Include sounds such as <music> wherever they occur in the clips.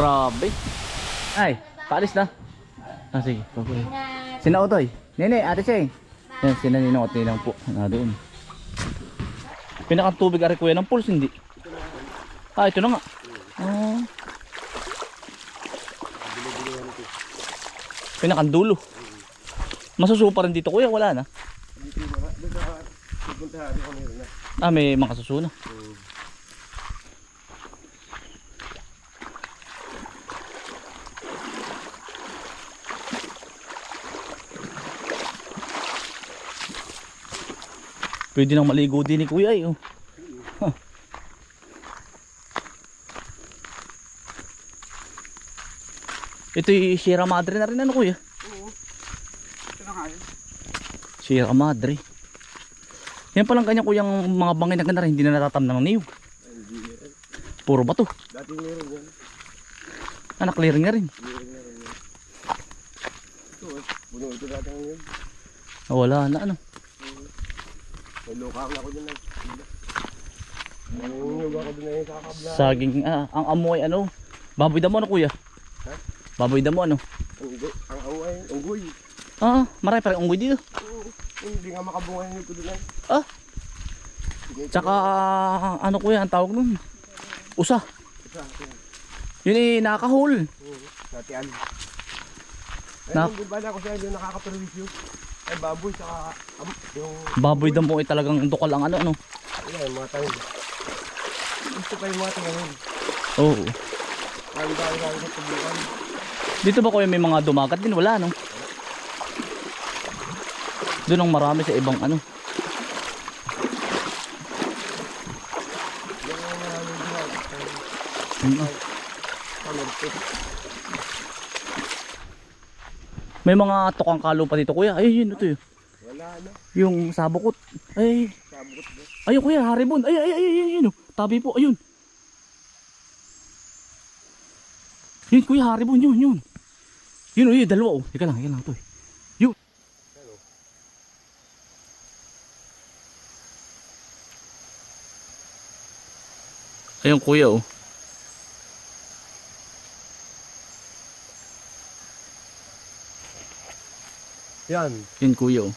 Grabe. Ay, paalis na. Ah, sige. Okay. Sina Otoy. Nene, ate Cheng. Yan, sina Ninong at Ninang po. Na doon. Pinakang tubig ari kuya ng pulse, hindi. Ah, ito na nga. Oh. Pinakang dulo. Masusupa rin dito kuya, wala na. Ah, may mga susuna. Pwede nang maligo din ni kuya eh. Oh. Huh. Ito yung Sierra Madre na rin ano kuya? Oo. Ito na nga yun. Sierra Madre. Yan palang kanya kuyang mga bangin na ganda rin, hindi na natatamnan ng meron. Puro bato. Dati meron yan. Anak clearing na rin. Na. Ito, eh. Ito dati ng yun. Ah, wala na ano. May ako dun na. Nangyug ako dun na yung kakabla. Saging, ah, ang amoy ano. Baboy damo ano kuya? Ha? Baboy damo ano? Unggoy. Ang away. Unggoy. Ah, marami pa rin unggoy dito. Oo. Hindi nga makabungay nyo ito dun na. Ah, tsaka ano kuya ang tawag nun? Usa. Ito. Yun eh, nakakahol. Oo. Dati ano. Ay, Na- nung bala ko siya yung nakaka-perwisyo. Ay, baboy, saka am, yung, Baboy damo ay talagang dukal ang ano ano. ano, yung mga tayo. Gusto pa yung mga tayo ngayon. Oo. Dahil lalo sa tubukan. Dito ba kuya may mga dumagat din? Wala no? Doon ang marami sa ibang ano. Yung mga namin diyan. Mm. May mga tukang kalo pa dito kuya. Ayun yun ito yun. Wala na. Yung sabukot. Ay, Sabot na. ayun kuya, haribon. Ay, ay, ay, ay, ay, ayun. oh. Tabi po, ayun. Yun kuya, haribon, yun, yun. Yun, oh, yun, dalawa oh. Ika lang, ika lang to eh. Yun. Ayun kuya oh. Yan. Yun kuya oh.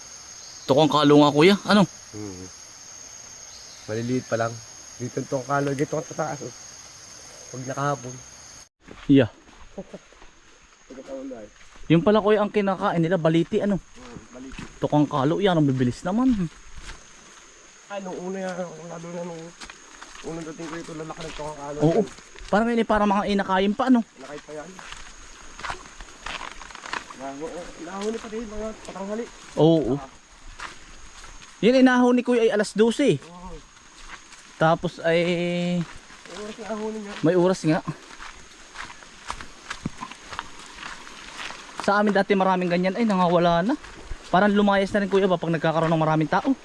Tukang kalo nga kuya. Ano? Hmm. Maliliit pa lang. Dito itong kalo. Dito ang tataas. Oh. Pag nakahapon. Yeah. <laughs> Yung pala kuya ang kinakain nila, baliti ano. Hmm. Maliliit. Tukang kalo, yan ang bibilis naman. Nung una yan. Lalo na nung unang dating ko ito. Lalaki ng itong kalo. Oo. Parang yun eh, parang mga inakayin pa ano. Nakay pa yan. Nahu- Nahuli pa din mga patanghali. Oo. Yun inahon ni kuya ay alas 12. Oo. Tapos ay May oras na niya. may oras nga. Sa amin dati maraming ganyan ay nangawala na. Parang lumayas na rin kuya ba pag nagkakaroon ng maraming tao.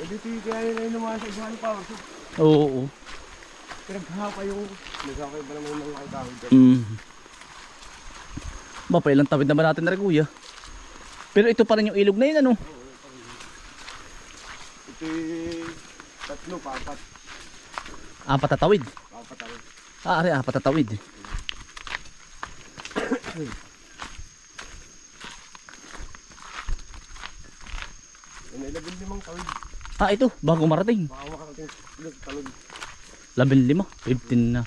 Eh dito yung kaya nila yung lumayan sa Ibuhan pa. Oo. Pinaghapa yung... Naghapay ba naman yung mga tawag dyan? Mm. Ba, pa ilang tawid naman natin na rin kuya. Pero ito pa rin yung ilog na yun ano. Ito yung tatlo, papat. Apat na tawid. Papat ako. Ah, ari, apat na tawid. Yung ilabing limang tawid. Ah, ito, bago marating. Baka makakating talog, talog. Labing lima, 15 na.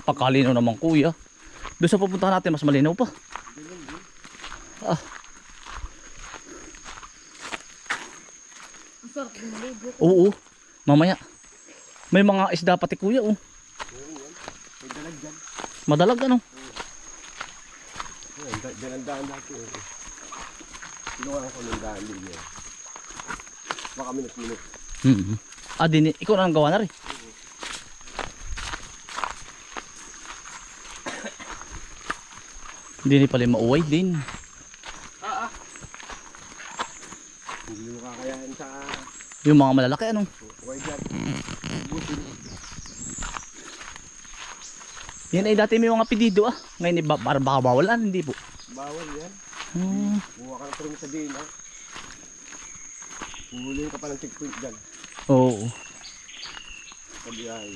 Pakalino naman kuya. Doon sa pupuntahan natin, mas malinaw pa. Ah. Oo, mamaya. May mga isda pati kuya, oh. Madalag ano? Yan, da- dyan ang daan dati. Eh. Kinuha ko ng daan din yan. Baka minut-minut. Hmm. Ah, din, ikaw na ang gawa na rin. Hindi ni pala mauway din. Hindi mo kakayahan sa Yung mga malalaki ano. Huwag dyan. Yan ay dati may mga pedido ah. Ngayon eh, ba- parang baka bawalan, hindi po. Bawal yan. Hmm. Buha ka ng permit sa DNR. Huhulihin ka pa ng checkpoint dyan. Oo. Sa biyahe.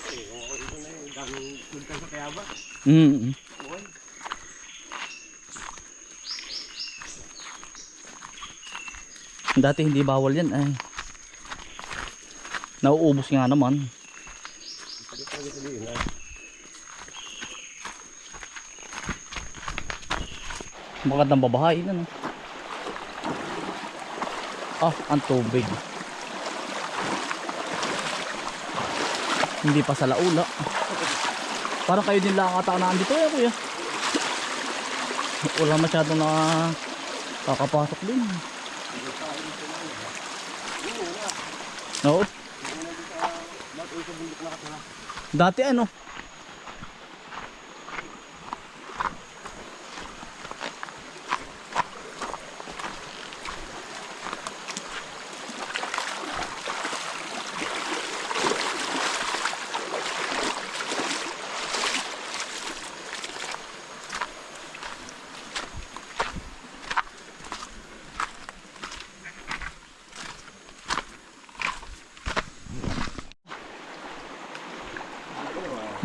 Ay, oo, ito na yun. Daming punta sa kaya ba? Mm. Dati hindi bawal yan ay. Nauubos nga naman. Magandang babahay na no. Ah, ang tubig. Hindi pa sa laula. Parang kayo din lang ata na andito eh kuya. Wala masyadong na kakapasok din. Oo. Dati ano?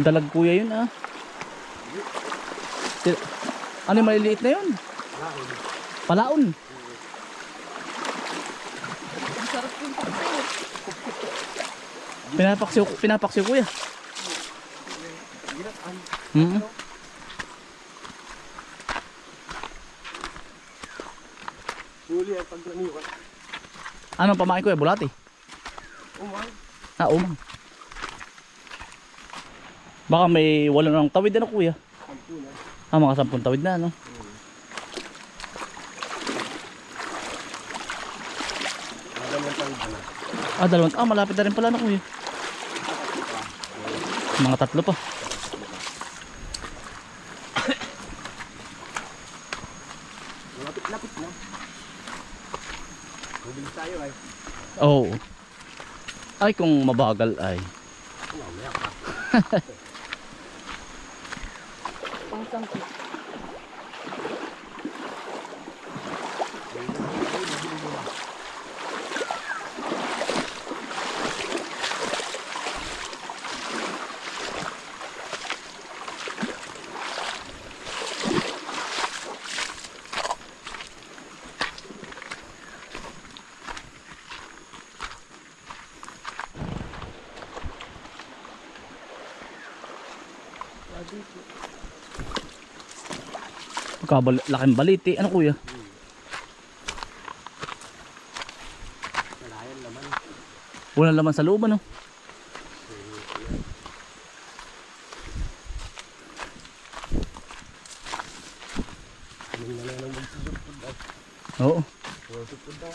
Dalag kuya yun ah. Ano yung maliliit na yun? Palaon. Pinapaksiw, pinapaksiw kuya. Mm Huli ang paglaniwan. Ano pamain kuya? Bulati? Umay. Ah, umang. Baka may walo ng tawid na kuya. Sampu na. Ah, mga sampung tawid na, no? Madamang tayo na. Ah, dalawang. Ah, malapit na rin pala na kuya. Mga tatlo pa. Lapit-lapit na. Mabilis tayo ay. Oo. Ay, kung mabagal ay. <laughs> Mamaya pa. Pagkabal, laking baliti. Ano kuya? Malayan naman. Walang laman sa loob, ano? Anong na lang magsusupod ay. Oo. Susupod daw.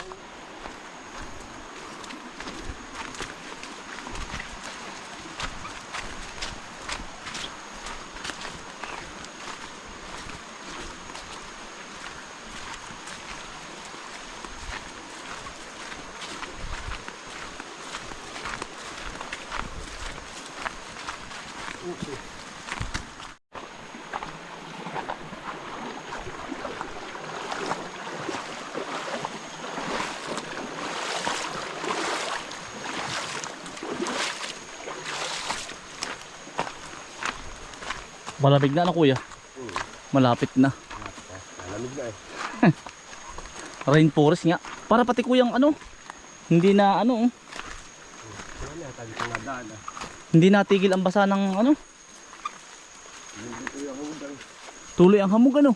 Malamig na, ano kuya? Hmm. Malapit na. Malamig na eh. <laughs> Rainforest nga. Para pati kuyang ano, hindi na ano, oh, Wala na, tayo kong nadaan ah. Hindi natigil ang basa ng ano, tuloy ang hamog ano.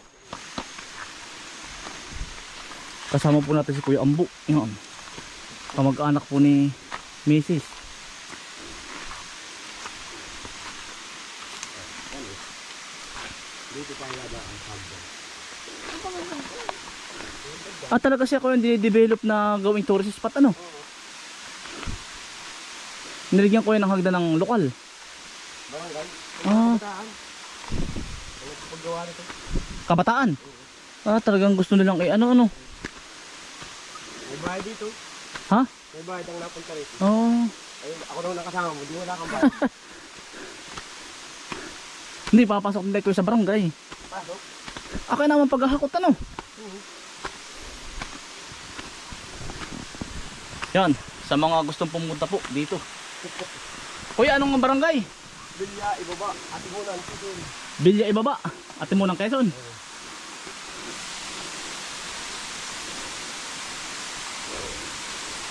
Kasama po natin si Kuya Ambu. Yung kamag-anak po ni Mrs. Dito pa nadaan ang hanggang. Ah, talaga siya ko yung dinidevelop na gawing tourist spot ano? Nilagyan ko yun ng hagdan ng lokal. Barangay. Ah, sa paggawa nito? kabataan. Ah, talagang gusto nilang eh ano ano. May bahay dito. Ha? May bahay ang napunta rito. Oh, Ayun, ako naman nakasama mo. Di wala kang bahay. <laughs> Hindi, papasok nila ko sa barangay. Pasok. Akin naman paghahakot ano. Yan, sa mga gustong pumunta po dito. Kuya, anong barangay? Bilya, ibaba. Ati mo lang. Ito doon. Bilya Ibaba. Ng Quezon.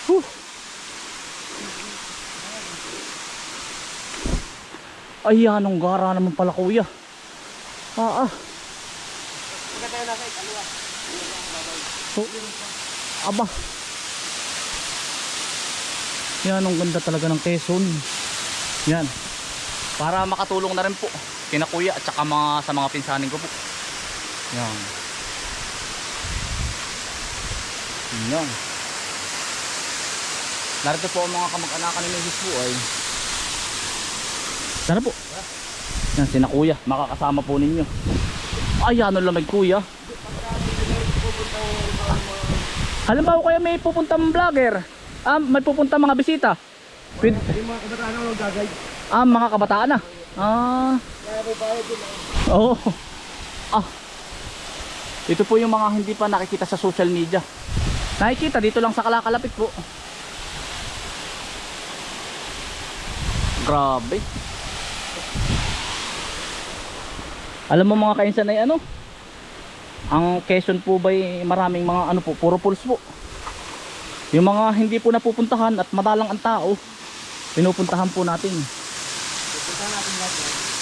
Huh. Ay, anong gara naman pala kuya. Ah, ah. So, aba. Yan, ang ganda talaga ng Quezon. Yan. Para makatulong na rin po kina kuya at saka mga, sa mga pinsanin ko po. Yan. Yan. Narito po ang mga kamag-anakan ni Mrs. po ay. Tara po. Yan, sina kuya. Makakasama po ninyo. Ay, ano lamig kuya. Halimbawa kaya may pupuntang vlogger, ah, may pupuntang mga bisita. Pwede, Yung mga kabataan ang nagagay. ah, mga kabataan na. Ah, oo. Ah. Ito po yung mga hindi pa nakikita sa social media. Nakikita dito lang sa kalakalapit po. Grabe. Alam mo mga kainsan ay ano? Ang Quezon po ba'y maraming mga ano po, puro pools po. Yung mga hindi po napupuntahan at madalang ang tao, pinupuntahan po natin. Punta natin yan.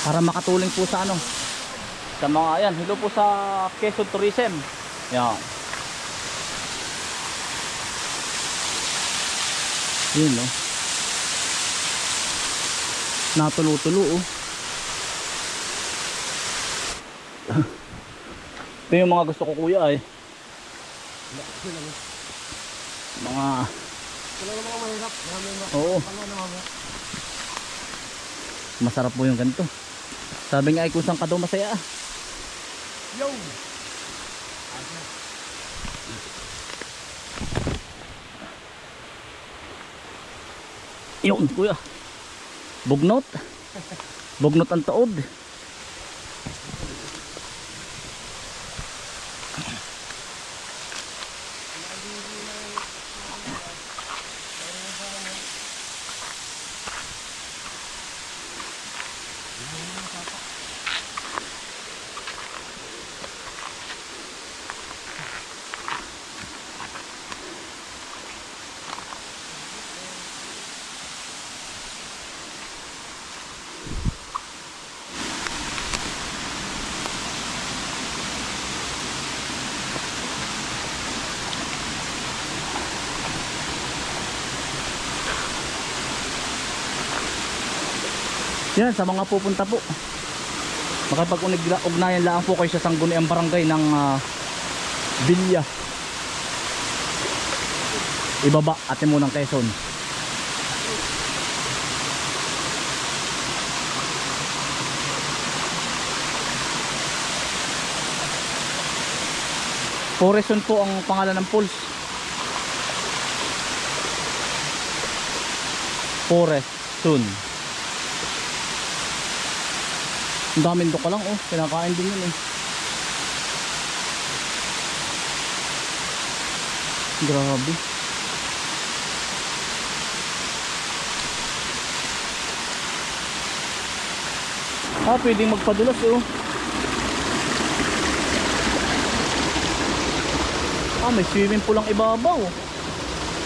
para makatulong po sa ano sa mga ayan hello po sa Quezon Tourism yan yun no natulo-tulo oh <laughs> ito yung mga gusto ko kuya eh mga oo masarap po yung ganito sabi nga ay kusang ka daw masaya ah Yo! Yun, kuya. Bugnot. Bugnot ang taod. Yan, sa mga pupunta po. Makapag-ugnayan lang po kayo sa Sangguniang Barangay ng ah, Bilya. Ibaba, ate mo ng Quezon. Foreson po ang pangalan ng pools. Forest Sun. Ang daming doka lang oh. Kinakain din yun eh. Grabe. Ah, pwedeng magpadulas oh. Ah, may swimming pool ang ibabaw.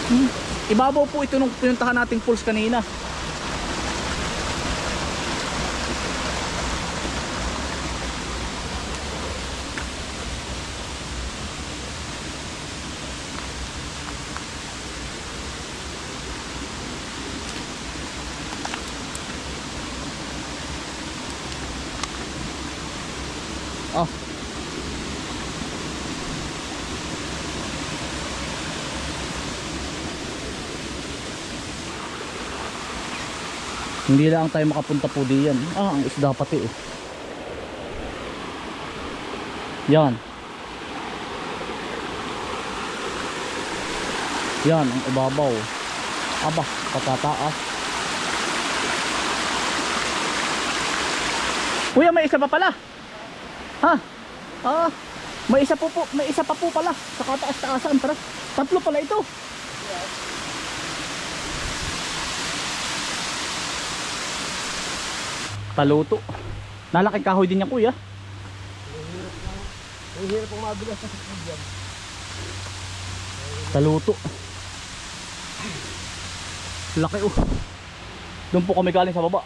Hmm. Ibabaw po ito nung pinuntahan nating pools kanina. Hindi lang tayo makapunta po diyan. Ah, ang isda pati eh. Yan. Yan, ang ibabaw. Aba, patataas. Kuya, may isa pa pala. Ha? Ah, may isa po po, may isa pa po pala sa kataas-taasan. Tara, tatlo pala ito. Paluto. Nalaki kahoy din niya kuya. Ang hirap mabilas sa sakyan. Taluto. Laki oh. Doon po kami galing sa baba.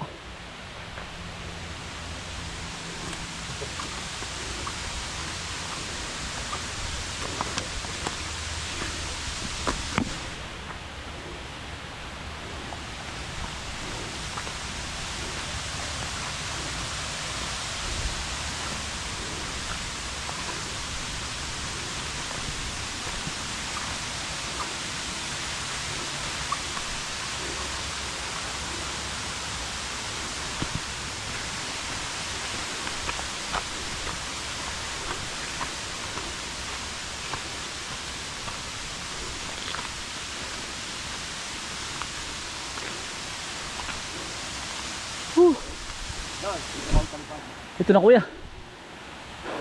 Ito na kuya.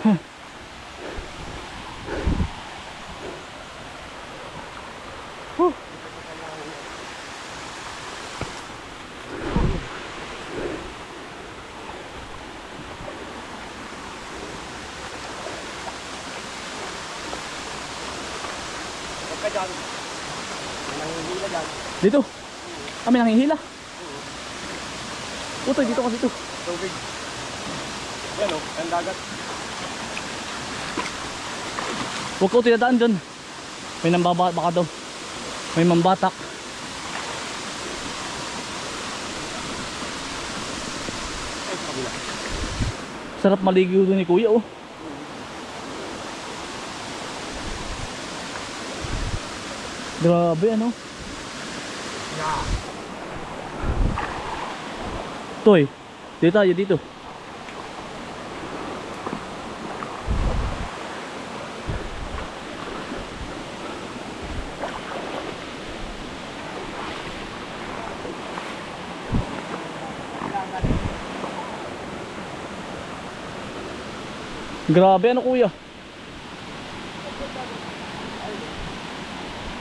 Huh. Dito. Kami nanghihila. Utoy, dito kasi ito. Tubig. Yan o, ang dagat. Huwag ko tinadaan dyan. May nambaba baka daw. May mambatak. Sarap maligo doon ni kuya oh. Grabe ano. Toy, dito tayo dito. Grabe ano kuya.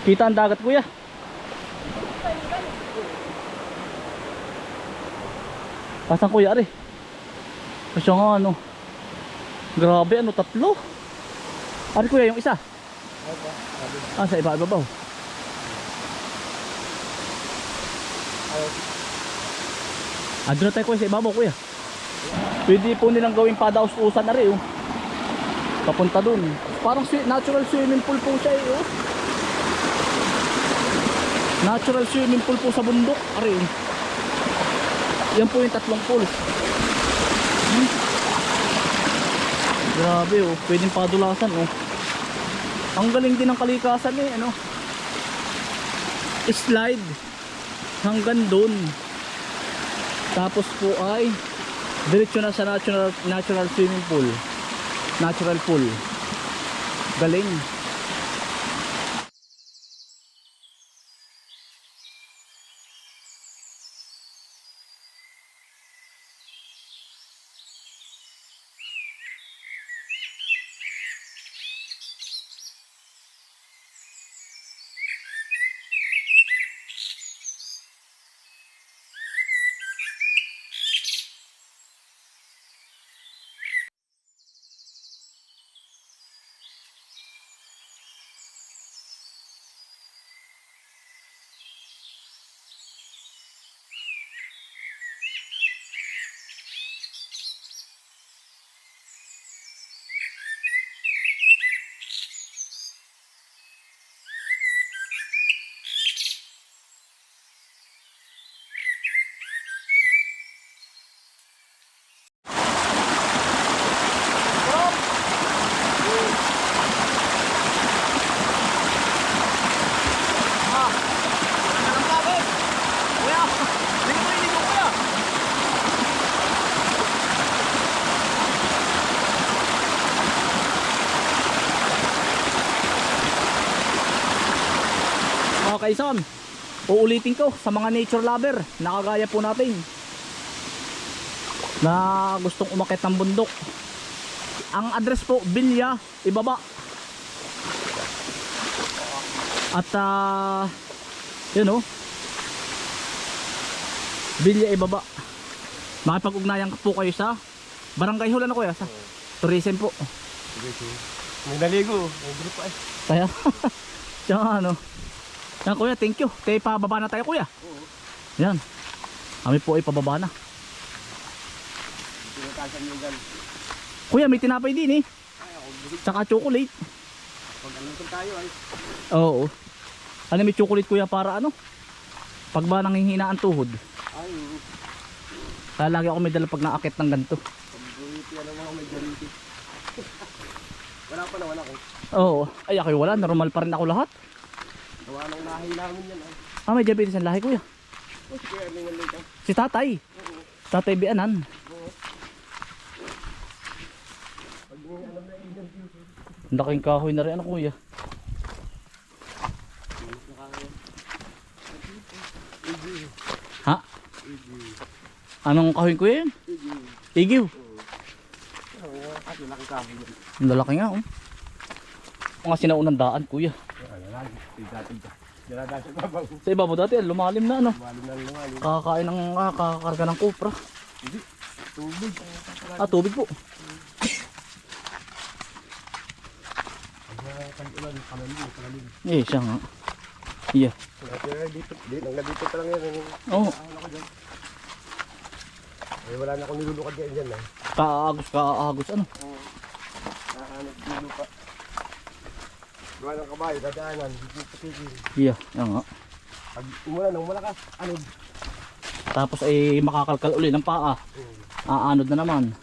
Kita ang dagat kuya. Pasang kuya ari. Kasi nga ano. Grabe ano tatlo. Ari kuya yung isa. Ah sa iba ibabaw. Ah na tayo kuya sa ibabaw kuya. Pwede po nilang gawing padaus-usan na rin oh. Papunta dun. Parang natural swimming pool po siya eh oh. Natural swimming pool po sa bundok. Ari oh. Yan po yung tatlong pools. Hmm. Grabe oh, pwedeng padulasan oh. Ang galing din ng kalikasan eh, ano. Slide hanggang doon. Tapos po ay diretso na sa natural natural swimming pool. Natural pool. Galing. Kaison, uulitin ko sa mga nature lover, nakagaya po natin. na gustong umakit ng bundok. Ang address po, Bilya, ibaba. At ah, yun oh. Bilya ibaba. Makipag-ugnayan po kayo sa Barangay Hula na kuya sa tourism po. Sige, sige. May naligo. May grupo eh. Kaya, <laughs> tsaka ano. Yan kuya, thank you. Tayo pababa na tayo kuya. Oo. Yan. Kami po ay pababa na. Tinatasan. Kuya, may tinapay din eh. Ay, ako. Tsaka chocolate. Pag alam tayo ay. Oo. Ano may chocolate kuya para ano? Pag ba nanghihina ang tuhod. Ay, oo. Kaya lagi ako may dala pag naakit ng ganito. Alam mo ako may gariti. wala pa naman ako. Oo. Ay, ako wala. Normal pa rin ako lahat. Gawa nang nahay namin yan ay. Ah, may diabetes ang lahi kuya. Oh, si Kuya Erling ang late. Si tatay. Oo. Tatay Bianan. Oo. Pag may alam na interview. Ang laking kahoy na rin ano kuya. Ha? Anong kahoy kuya yun? Igiw. At lalaki kahoy yan. Ang lalaki nga oh. Mga sinaunang daan kuya. Ka. Dinadaan sa babaw. Sa ibabaw dati, lumalim na ano. Malim na lumalim. Kakakain ng ah, kakakarga ng kupra. Tubig. Ah, tubig po. Eh, siya nga. Iya. Dito, dito, dito pa lang yan. Oo. dyan? Eh, wala na akong nilulukad yan dyan eh. Kaagos, kaagos. Ano? Oo. Nakahanap dito pa. Gawa ng kabayo, dadaanan, patigil. Iya, yan nga. Pag umulan ng malakas, ano? Tapos ay makakalkal uli ng paa. Aanod na naman.